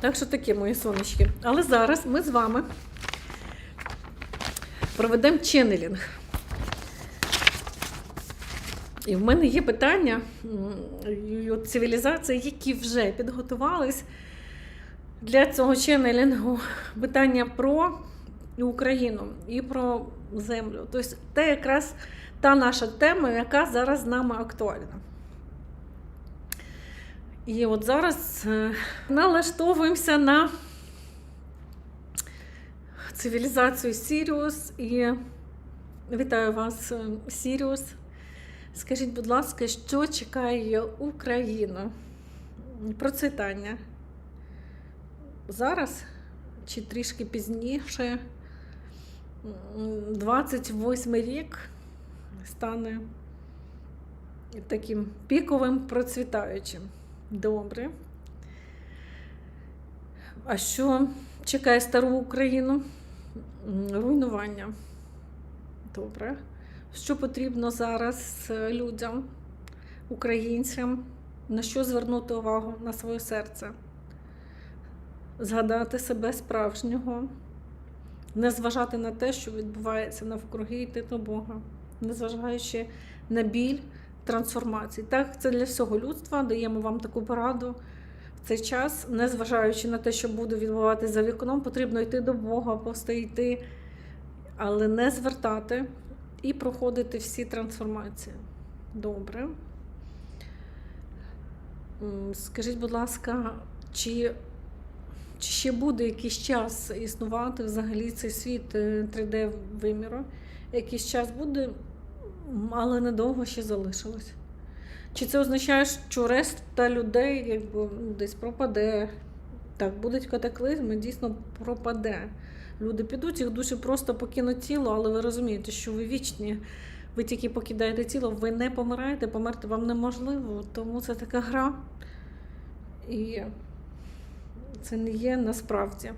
Так що таке, мої сонечки. Але зараз ми з вами проведемо ченнелінг. І в мене є питання от цивілізації, які вже підготувались для цього ченнелінгу. Питання про Україну і про землю. Тобто, це якраз та наша тема, яка зараз з нами актуальна. І от зараз е, налаштовуємося на цивілізацію Сіріус. І вітаю вас, е, Сіріус. Скажіть, будь ласка, що чекає Україну? Процвітання. Зараз чи трішки пізніше, м, 28 рік стане таким піковим процвітаючим. Добре. А що чекає стару Україну? Руйнування. Добре. Що потрібно зараз е, людям, українцям, на що звернути увагу на своє серце? Згадати себе справжнього, не зважати на те, що відбувається навкруги, йти до Бога, незважаючи на біль трансформації. Так, це для всього людства. Даємо вам таку пораду. В цей час, незважаючи на те, що буде відбуватися за вікном, потрібно йти до Бога, просто йти, але не звертати і проходити всі трансформації. Добре. Скажіть, будь ласка, чи, чи ще буде якийсь час існувати взагалі цей світ 3D-виміру? Якийсь час буде, але недовго ще залишилось. Чи це означає, що решта людей якби, ну, десь пропаде? Так, будуть катаклизми, дійсно пропаде. Люди підуть, їх душі просто покинуть тіло, але ви розумієте, що ви вічні. Ви тільки покидаєте тіло, ви не помираєте, померти вам неможливо, тому це така гра. І це не є насправді.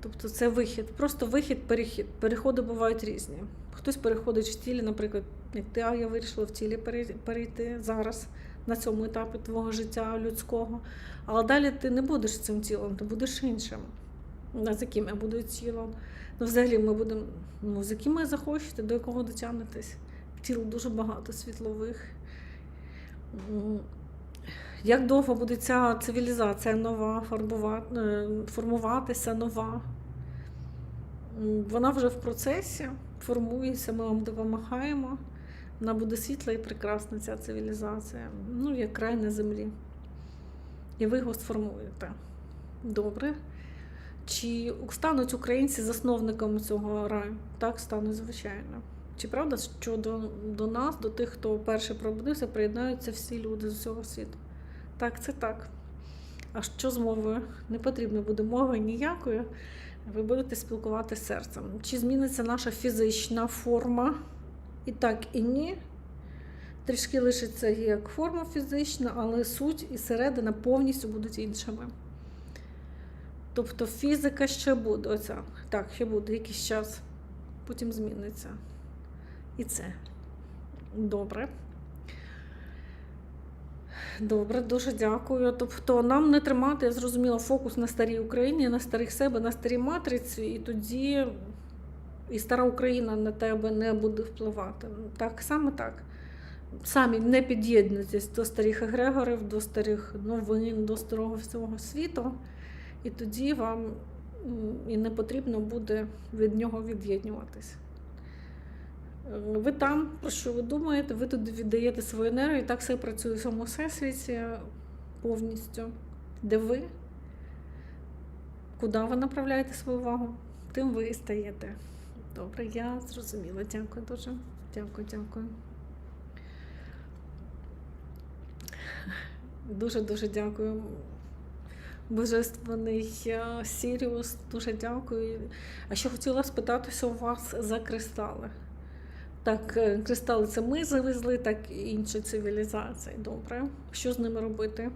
Тобто це вихід, просто вихід, перехід. Переходи бувають різні. Хтось переходить в тілі, наприклад, як ти, а я вирішила в тілі перейти зараз на цьому етапі твого життя людського. Але далі ти не будеш цим тілом, ти будеш іншим. З яким я буду тілом? Ну, взагалі, ми будемо, ну, з яким ви захочете, до якого дотягнетесь. Тіл дуже багато світлових. Як довго буде ця цивілізація нова е, формуватися, нова? Вона вже в процесі формується, ми вам допомагаємо. Вона буде світла і прекрасна, ця цивілізація. Ну, як край на землі. І ви його сформуєте. Добре. Чи стануть українці засновниками цього раю? Так, стануть, звичайно. Чи правда, що до, до нас, до тих, хто перший пробудився, приєднаються всі люди з усього світу? Так, це так. А що з мовою? Не потрібно буде мови ніякої. Ви будете спілкуватися серцем. Чи зміниться наша фізична форма? І так, і ні. Трішки лишиться як форма фізична, але суть і середина повністю будуть іншими. Тобто фізика ще буде, оця. Так, ще буде якийсь час, потім зміниться. І це. Добре. Добре, дуже дякую. Тобто нам не тримати, я зрозуміла, фокус на старій Україні, на старих себе, на старій матриці, і тоді і стара Україна на тебе не буде впливати. Так, саме так. Самі не під'єднуйтесь до старих егрегорів, до старих новин, до старого всього світу. І тоді вам і не потрібно буде від нього від'єднуватись. Ви там, про що ви думаєте, ви туди віддаєте свою енергію, так все працює в самому всесвіті повністю. Де ви, куди ви направляєте свою увагу, тим ви і стаєте. Добре, я зрозуміла. Дякую дуже. Дякую, дякую. Дуже-дуже дякую. Божественний е, Сіріус, дуже дякую. А ще хотіла спитатися у вас за кристали. Так, е, кристали це ми завезли, так і інші цивілізації. Добре. Що з ними робити?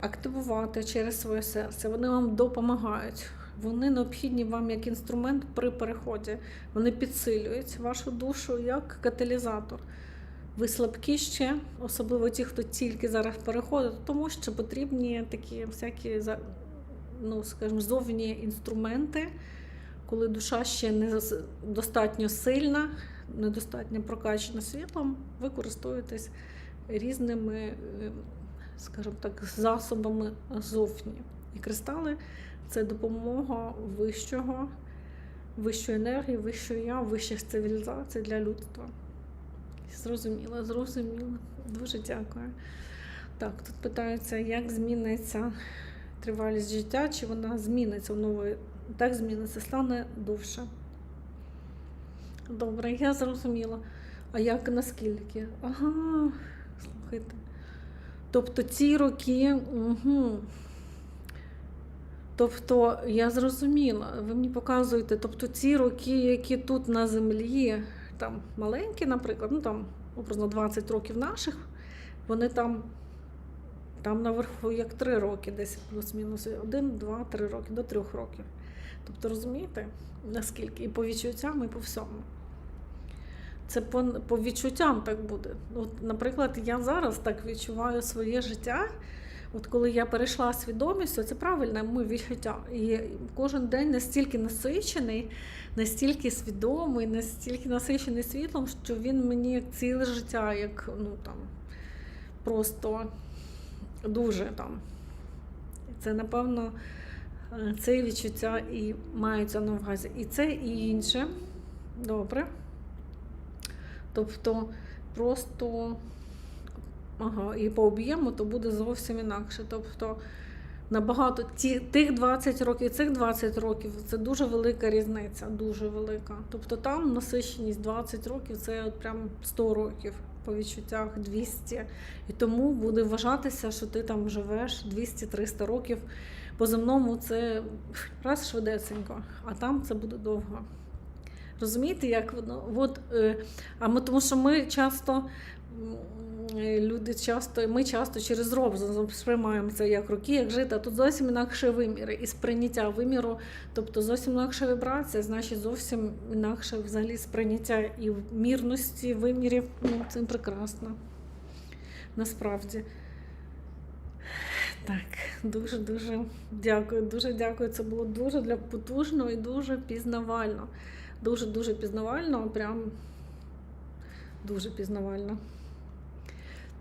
Активувати через своє серце. Вони вам допомагають. Вони необхідні вам як інструмент при переході. Вони підсилюють вашу душу як каталізатор. ви слабкі ще, особливо ті, хто тільки зараз переходить, тому що потрібні такі всякі ну, скажімо, зовні інструменти, коли душа ще не достатньо сильна, недостатньо прокачана світлом, ви користуєтесь різними, е, скажімо так, засобами зовні. І кристали це допомога вищого, вищої енергії, вищого я, вищих цивілізацій для людства. Зрозуміло, зрозуміло. Дуже дякую. Так, тут питаються, як зміниться тривалість життя, чи вона зміниться в нової. Так зміниться, стане довше. Добре, я зрозуміла. А як наскільки? Ага, слухайте. Тобто ці роки. Угу. Тобто, я зрозуміла, ви мені показуєте, тобто ці роки, які тут на землі, там маленькі, наприклад, ну там образно 20 років наших, вони там, там наверху як 3 роки, десь плюс-мінус 1, 2, 3 роки, до 3 років. Тобто розумієте, наскільки? І по відчуттям, і по всьому. Це по, по відчуттям так буде. От, наприклад, я зараз так відчуваю своє життя. От коли я перейшла свідомістю, це правильне моє відчуття. І кожен день настільки насичений, настільки свідомий, настільки насичений світлом, що він мені як ціле життя, як ну там просто дуже там. Це напевно е, це відчуття і маються на увазі. І це і інше. Добре. Тобто просто ага, і по об'єму то буде зовсім інакше. Тобто набагато ті, тих 20 років, цих 20 років це дуже велика різниця, дуже велика. Тобто там насиченість 20 років це от прям 100 років по відчуттях 200. І тому буде вважатися, що ти там живеш 200-300 років. По земному це раз швидесенько, а там це буде довго. Розумієте, як воно? От, е, а ми, тому що ми часто, люди часто, ми часто через розум сприймаємо це як роки, як жити, а тут зовсім інакше виміри і сприйняття виміру, тобто зовсім інакша вібрація, значить зовсім інакше взагалі сприйняття і мірності вимірів. Ну, це прекрасно. Насправді. Так, дуже дуже дякую, дуже дякую. Це було дуже для потужно і дуже пізнавально. Дуже-дуже пізнавально, прям дуже пізнавально.